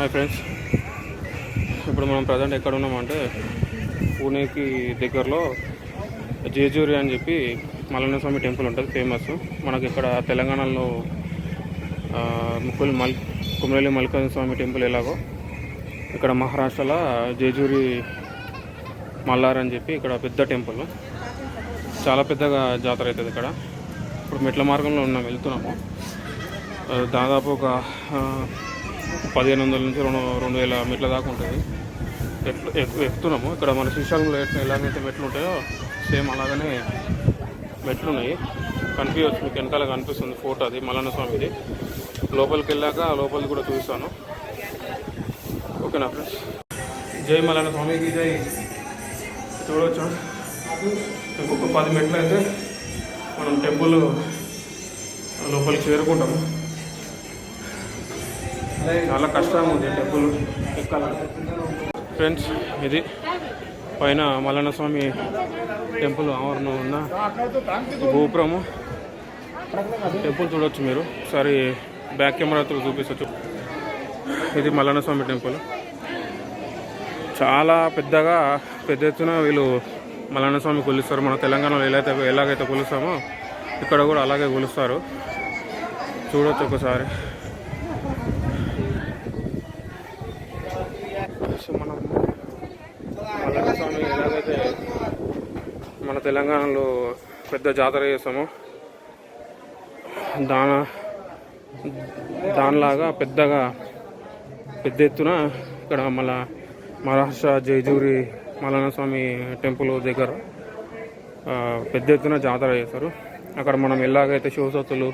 Hi friends ఇప్పుడు మనం present ఎక్కడ ఉన్నామంటే పూణేకి దగ్గరలో జేజూరి అని చెప్పి మల్లన్న స్వామి టెంపుల్ ఉంటుంది ఫేమస్ మనకి ఇక్కడ తెలంగాణలో ముక్కులు మల్ కుమరలి మల్లికార్జున స్వామి టెంపుల్ ఎలాగో ఇక్కడ మహారాష్ట్రలో జేజూరి మల్లార్ అని చెప్పి ఇక్కడ పెద్ద టెంపుల్. చాలా పెద్దగా జాతర అవుతుంది ఇక్కడ. ఇప్పుడు మెట్ల మార్గంలో ఉన్నాం వెళ్తున్నాము. దాదాపు ఒక పదిహేను వందల నుంచి రెండు రెండు వేల మెట్ల దాకా ఉంటుంది. ఎట్లు ఎక్కుతున్నాము. ఇక్కడ మన శ్రీశైలంలో ఎలాగైతే మెట్లు ఉంటాయో సేమ్ అలాగనే మెట్లు ఉన్నాయి కనిపించవచ్చు మీకు వెనకాల కనిపిస్తుంది ఫోటో అది మల్లన్న స్వామిది. లోపలికి వెళ్ళాక లోపలికి కూడా చూస్తాను. ఓకేనా ఫ్రెండ్స్? జై మల్లన్న స్వామికి జై. చూడవచ్చు ఇంకొక పది మెట్లు అయితే మనం టెంపుల్ లోపలికి చేరుకుంటాము. చాలా కష్టంగా ఉంది టెంపుల్ ఎక్కాలంటే. ఫ్రెండ్స్ ఇది పైన మల్లన్న స్వామి టెంపుల్ ఆవరణం ఉన్న గోపురము. టెంపుల్ చూడొచ్చు మీరు. ఒకసారి బ్యాక్ కెమెరాతో చూపించవచ్చు ఇది మల్లన్న స్వామి టెంపుల్. చాలా పెద్దగా పెద్ద ఎత్తున వీళ్ళు మల్లన్న స్వామి కొలుస్తారు. మన తెలంగాణలో ఎలాగైతే ఎలాగైతే కొలుస్తామో ఇక్కడ కూడా అలాగే కొలుస్తారు. చూడొచ్చు ఒకసారి. సో మనం మల్లన్న స్వామి ఎలాగైతే మన తెలంగాణలో పెద్ద జాతర చేస్తామో దాన దానిలాగా పెద్దగా పెద్ద ఎత్తున ఇక్కడ మళ్ళా మహారాష్ట్ర జైజూరి మల్లన్న స్వామి టెంపుల్ దగ్గర పెద్ద ఎత్తున జాతర చేస్తారు. అక్కడ మనం ఎలాగైతే శివసత్తులు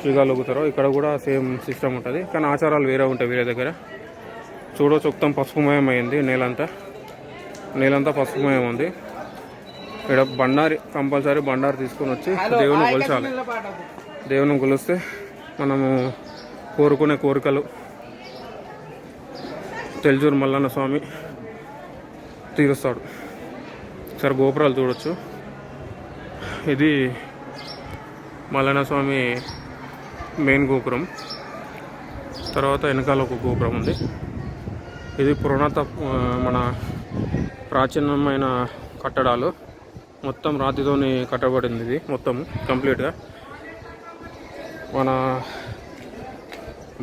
శ్రీగాలు ఊగుతారో ఇక్కడ కూడా సేమ్ సిస్టమ్ ఉంటుంది. కానీ ఆచారాలు వేరే ఉంటాయి వేరే దగ్గర. చూడవచ్చు మొత్తం పసుపుమయం అయింది నేలంతా. నేలంతా పసుపుమయం ఉంది. ఇక్కడ బండారి కంపల్సరీ బండారి తీసుకొని వచ్చి దేవుని కొలిచాలి. దేవుని కొలిస్తే మనము కోరుకునే కోరికలు. తెల్జూరు మల్లన్న స్వామి తీరుస్తాడు. సరే గోపురాలు చూడొచ్చు. ఇది మల్లన్న స్వామి మెయిన్ గోపురం. తర్వాత వెనకాల ఒక గోపురం ఉంది. ఇది పురాణత మన ప్రాచీనమైన కట్టడాలు. మొత్తం రాతితోని కట్టబడింది ఇది మొత్తం కంప్లీట్గా. మన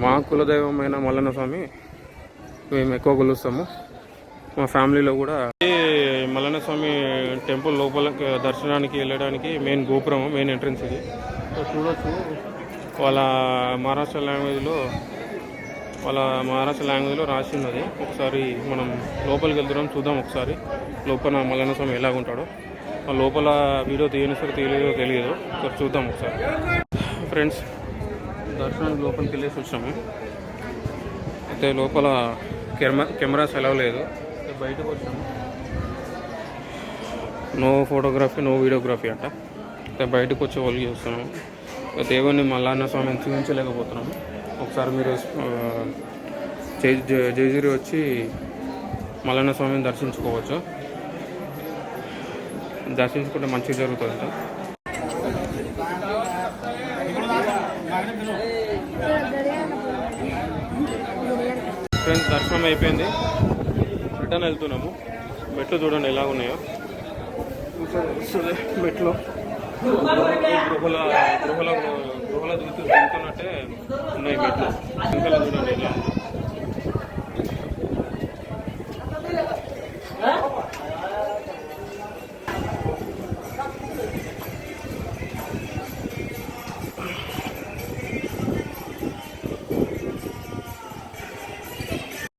మా కులదైవమైన మల్లన్న స్వామి మేము ఎక్కువ కొలుస్తాము. మా ఫ్యామిలీలో కూడా మల్లన్న స్వామి టెంపుల్ లోపల దర్శనానికి వెళ్ళడానికి మెయిన్ గోపురం మెయిన్ ఎంట్రన్స్ ఇది. చూడొచ్చు. వాళ్ళ మహారాష్ట్ర లాంగ్వేజ్లో వాళ్ళ మహారాష్ట్ర లాంగ్వేజ్లో రాసి ఉన్నది ఒకసారి మనం లోపలికి వెళ్తున్నాం చూద్దాం ఒకసారి. లోపల మల్లన్న స్వామి ఎలాగుంటాడో లోపల వీడియో తీయని సరే తెలియదో తెలియదు. ఒకసారి చూద్దాం ఒకసారి. ఫ్రెండ్స్ దర్శనానికి లోపలికి వెళ్ళేసి వచ్చాము. అయితే లోపల కెమెరా కెమెరాస్ ఎలా లేదు. బయటకు వచ్చాము. నో ఫోటోగ్రఫీ నో వీడియోగ్రఫీ అంట. అయితే బయటకు వచ్చే వాళ్ళు చూస్తున్నాము దేవుణ్ణి మల్లన్న స్వామిని చూపించలేకపోతున్నాము ఒకసారి మీరు జై- జైజూరి వచ్చి మల్లన్న స్వామిని దర్శించుకోవచ్చు. దర్శించుకుంటే మంచిగా జరుగుతుంది ఫ్రెండ్స్ దర్శనం అయిపోయింది. రిటర్న్ వెళ్తున్నాము. మెట్లు చూడండి ఎలా ఉన్నాయో. వస్తుంది మెట్లు. గృహల గృహల గృహల దిగుతూ దిగుతున్నట్టే ఉన్నాయి మెట్లు వెనకాల చూడండి